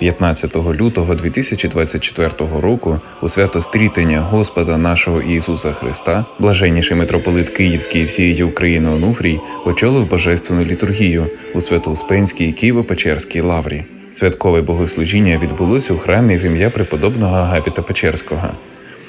15 лютого 2024 року у свято стрітення Господа нашого Ісуса Христа, блаженніший митрополит Київський і всієї України Онуфрій очолив божественну літургію у Свято-Успенській Києво-Печерській лаврі. Святкове богослужіння відбулося у храмі в ім'я преподобного Агапіта Печерського.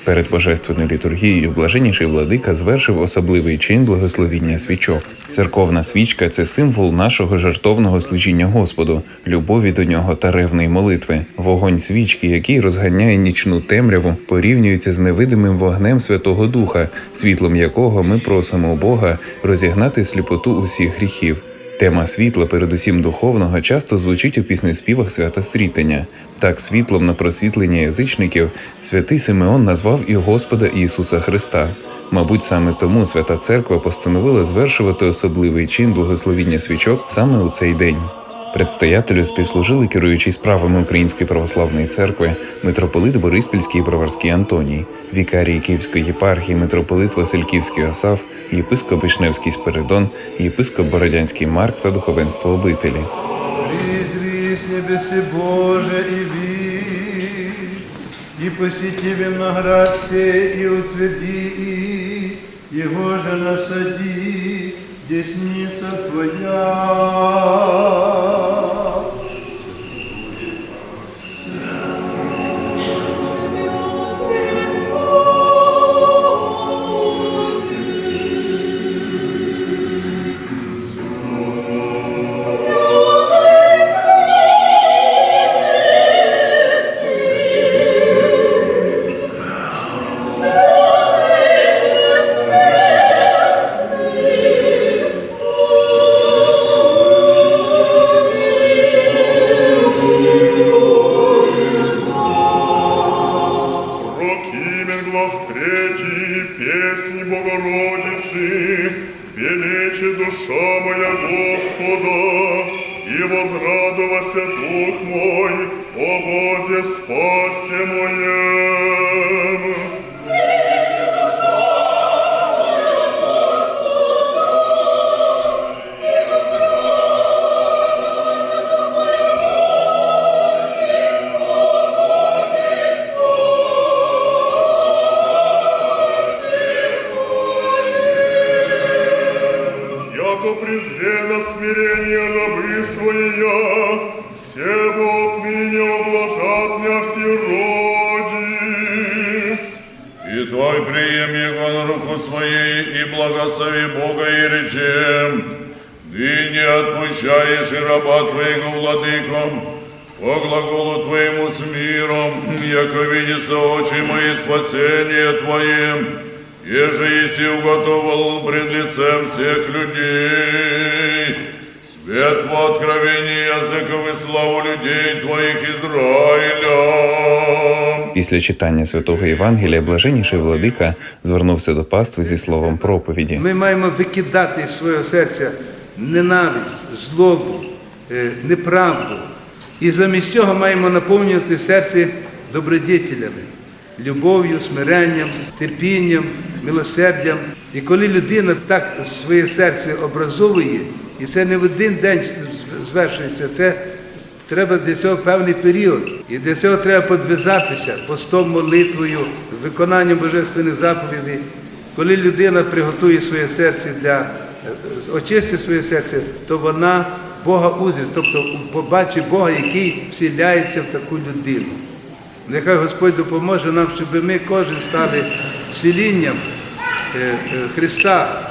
Перед божественною літургією блаженніший владика звершив особливий чин благословіння свічок. Церковна свічка це символ нашого жертовного служіння Господу, любові до нього та ревної молитви. Вогонь свічки, який розганяє нічну темряву, порівнюється з невидимим вогнем Святого Духа, світлом якого ми просимо Бога розігнати сліпоту усіх гріхів. Тема світла, передусім духовного, часто звучить у піснеспівах свята стрітення. Так, світлом на просвітлення язичників святий Симеон назвав і Господа Ісуса Христа. Мабуть, саме тому Свята Церква постановила звершувати особливий чин благословіння свічок саме у цей день. Предстоятелю співслужили керуючий справами Української православної церкви митрополит Бориспільський і Броварський Антоній, вікарій Київської єпархії митрополит Васильківський Осав, єпископ Вишневський Спиридон, єпископ Бородянський Марк та духовенство обителі. Небеси Боже ви, и посети виноград утверди их, его же насади, десница Твоя. Возрадовался дух мой, о Бозе спасе моем. руку своей, и благослови Бога и речем, Ты не отпущаешь и раба Твоего владыком, по глаголу Твоему с миром, яко видится очи мои спасение Твое, еже еси уготовал пред лицем всех людей. Свет во откровении языков и славу людей Твоих Израиля. Після читання святого Євангелія блаженніший владика звернувся до пастви зі словом проповіді. Ми маємо викидати з свого серця ненависть, злобу, е, неправду. І замість цього маємо наповнювати серце добродетелями, любов'ю, смиренням, терпінням, милосердям. І коли людина так своє серце образовує, і це не в один день звершується, це треба для цього певний період. І для цього треба подвизатися постом, молитвою, виконанням божественних заповідей. Коли людина приготує своє серце для е, очистить своє серце, то вона Бога узрить, тобто побачить Бога, який вселяється в таку людину. Нехай Господь допоможе нам, щоб ми кожен стали вселінням е, е, Христа,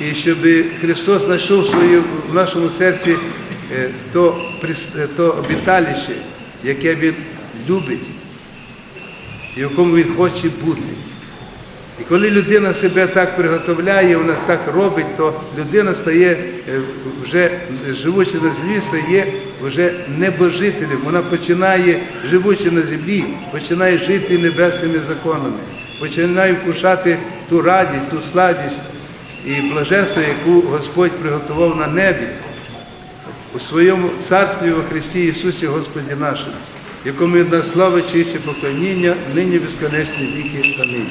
і щоб Христос знайшов в нашому серці то, то обіталище, яке Він любить, і в якому Він хоче бути. І коли людина себе так приготовляє, вона так робить, то людина стає е, вже живучи на землі, стає вже небожителем. Вона починає, живучи на землі, починає жити небесними законами, починає вкушати ту радість, ту сладість і блаженство, яку Господь приготував на небі у своєму царстві во Христі Ісусі Господі нашому, якому від слава, честь і поклоніння, нині безконечні віки. Амінь.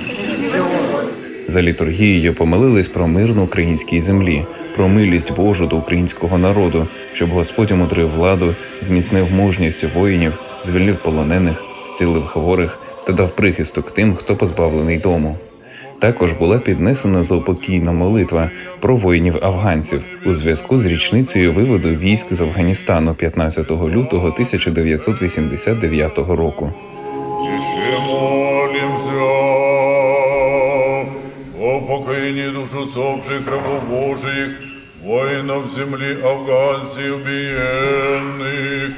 За літургією помолились про мир на українській землі, про милість Божу до українського народу, щоб Господь умудрив владу, зміцнив мужність воїнів, звільнив полонених, зцілив хворих та дав прихисток тим, хто позбавлений дому. Також була піднесена заупокійна молитва про воїнів афганців у зв'язку з річницею виводу військ з Афганістану 15 лютого 1989 року. Еще молимся о покоении душ усопших рабов Божиих, воинов земли афганцев убиенных,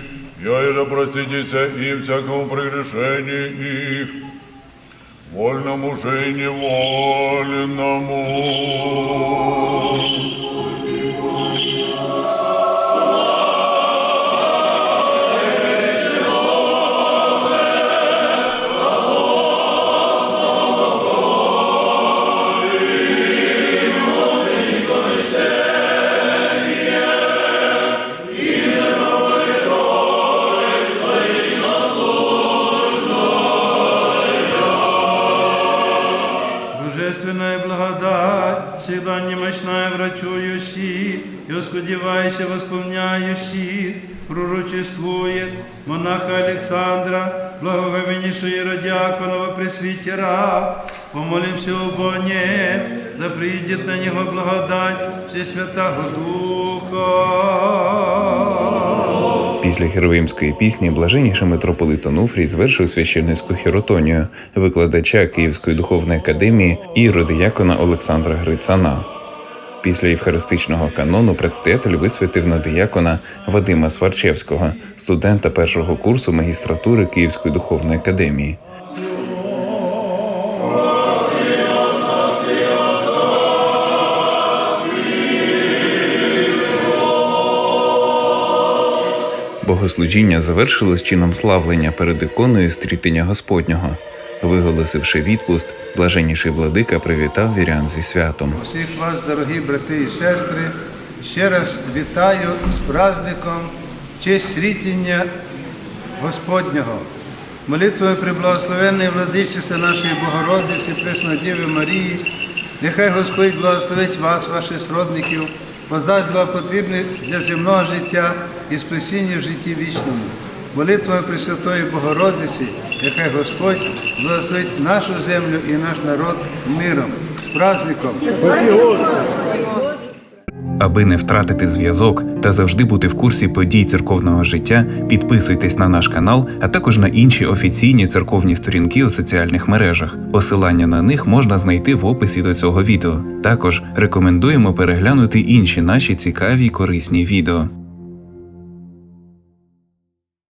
я и проситеся им всякому прегрешению их, вольному же невольному. Врачующий, и оскудевайся восполняющий, пророчествует монаха Александра, благоговеннейшего Иродиаконова пресвитера. Помолимся о нем, да придет на него благодать Всесвятого Духа. Після херовимської пісні блаженніший митрополит Онуфрій звершив священницьку хіротонію викладача Київської духовної академії і родиякона Олександра Грицана. Після євхаристичного канону предстоятель висвятив на диякона Вадима Сварчевського, студента першого курсу магістратури Київської духовної академії. Богослужіння завершилось чином славлення перед іконою стрітення Господнього. Виголосивши відпуст, блаженніший владика привітав вірян зі святом. Всіх вас, дорогі брати і сестри, ще раз вітаю з праздником честь світіння Господнього. Молитвою приблагословенної владичиці нашої Богородиці, Пресної Діви Марії, нехай Господь благословить вас, ваших сродників, поздасть благопотрібне для земного життя і спасіння в житті вічному. Молитвою Пресвятої Богородиці, нехай Господь благословить нашу землю і наш народ миром. З праздником! Аби не втратити зв'язок та завжди бути в курсі подій церковного життя, підписуйтесь на наш канал, а також на інші офіційні церковні сторінки у соціальних мережах. Посилання на них можна знайти в описі до цього відео. Також рекомендуємо переглянути інші наші цікаві й корисні відео.